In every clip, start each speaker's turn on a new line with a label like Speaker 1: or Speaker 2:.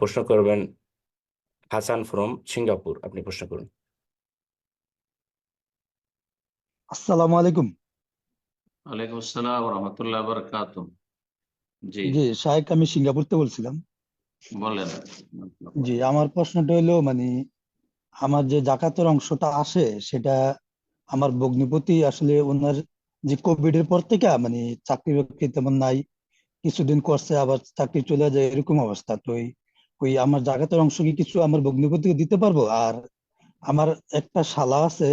Speaker 1: প্রশ্ন করবেন Hasan from Singapore আপনি প্রশ্ন করুন।
Speaker 2: আসসালামু আলাইকুম।
Speaker 3: ওয়ালাইকুম আসসালাম রহমতুল্লাহ বরকাত জি।
Speaker 2: জি শাহেক আমি সিঙ্গাপুর থেকে বলছিলাম।
Speaker 3: বলেন।
Speaker 2: জি আমার প্রশ্নটা হলো মানে আমার যে জাকাতের অংশটা আসে সেটা আমার ভগ্নিপতি আসলে ওনার যে কোভিড এর পর থেকে মানে চাকরি বাকরি তেমন নাই কিছুদিন করছে আবার চাকরি চলে যায় এরকম অবস্থা। তো ওই ওই আমার জাকাতের অংশ কি কিছু আমার ভগ্নিপতিকে দিতে পারব? আর আমার একটা শালা আছে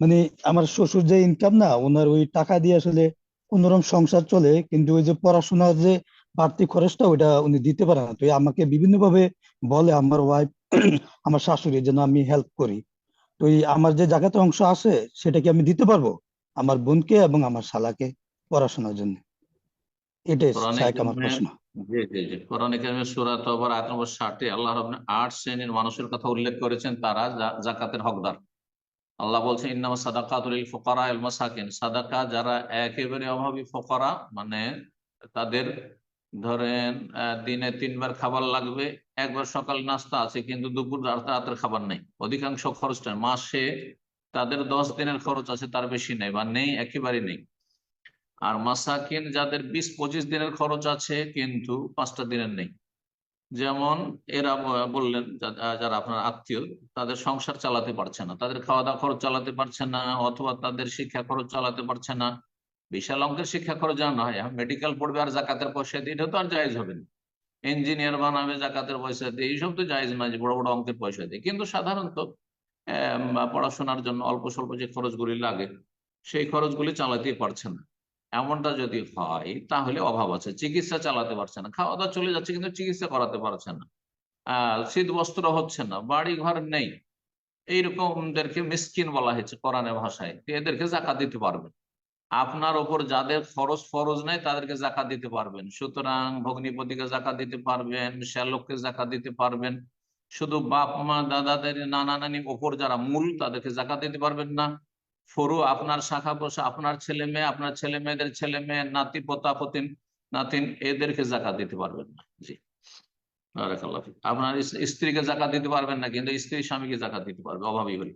Speaker 2: মানে আমার শ্বশুর যে ইনকাম না ওনার ওই টাকা দিয়ে আসলে কোনোরকম সংসার চলে কিন্তু ওই যে পড়াশোনার যে বাড়তি খরচটা ওইটা উনি দিতে পারে না। তো আমাকে বিভিন্ন ভাবে বলে আমার ওয়াইফ আমার শাশুড়ি যেন আমি হেল্প করি। তো এই আমার যে জায়গাতে অংশ আছে সেটা কি আমি দিতে পারব? আমার বোনকে এবং আমার শালাকে পড়াশোনার জন্য। এটাই আমার প্রশ্ন।
Speaker 3: জি জি জি। কোরআনে কারিমের সূরা তওবার আয়াত নম্বর 60 এ আল্লাহ রাব্বুল আট শ্রেণির মানুষের কথা উল্লেখ করেছেন, তারা জাকাতের হকদার। আল্লাহ বলছেন, ইন্নামা সাদাকাতুল লিল সাদাকা যারা একেবারে অভাবী ফকরা মানে তাদের ধরেন দিনে তিনবার খাবার লাগবে, একবার সকাল নাস্তা আছে, কিন্তু দুপুর রাত, রাতের খাবার নেই। অধিকাংশ খরচটা মাসে তাদের দশ দিনের খরচ আছে, তার বেশি নেই বা নেই একেবারে নেই। আর মাসাকিন যাদের বিশ পঁচিশ দিনের খরচ আছে, কিন্তু পাঁচটা দিনের নেই। যেমন এরা বললেন যারা আপনার আত্মীয়, তাদের সংসার চালাতে পারছে না। তাদের খাওয়া দাওয়া খরচ চালাতে পারছে না, অথবা তাদের শিক্ষা খরচ চালাতে পারছে না। বিশাল অঙ্কের শিক্ষা খরচ জানা হয় মেডিকেল পড়বে আর জাকাতের পয়সা দিয়ে, এটা তো আর জায়েজ হবে না। ইঞ্জিনিয়ার বানাবে জাকাতের পয়সা দিয়ে, এইসব তো জায়েজ না যে বড় বড় অঙ্কের পয়সা দিয়ে। কিন্তু সাধারণত পড়াশোনার জন্য অল্প স্বল্প যে খরচগুলি লাগে, সেই খরচগুলি চালাতে পারছে না। এমনটা যদি হয়, তাহলে অভাব আছে। চিকিৎসা চালাতে পারছে না। খাওয়া দাওয়া চলে যাচ্ছে কিন্তু চিকিৎসা করাতে পারছে না। শীত বস্ত্র হচ্ছে না বাড়ি ঘর নেই। এইরকমদেরকে মিসকিন বলা হয়েছে কোরআনের ভাষায়। এদেরকে জাকাত দিতে পারবেন আপনার ওপর যাদের খরচ ফরজ নেই, তাদেরকে জাকাত দিতে পারবেন। সুতরাং ভগ্নিপতিকে জাকাত দিতে পারবেন, শ্যালককে জাকাত দিতে পারবেন। শুধু বাপ মা দাদাদের নানা নানি ওপর যারা মূল, তাদেরকে জাকাত দিতে পারবেন না। ফরু, আপনার শাখা পোষা আপনার ছেলে মেয়ে, আপনার ছেলে মেয়েদের ছেলে মেয়ে, নাতি, পোতা, পতিন, নাতিন, এদেরকে জাকা দিতে পারবেন না। জি। আপনার স্ত্রীকে জাকা দিতে পারবেন না, কিন্তু স্ত্রী স্বামীকে জাকা দিতে পারবে, অভাবী হলে।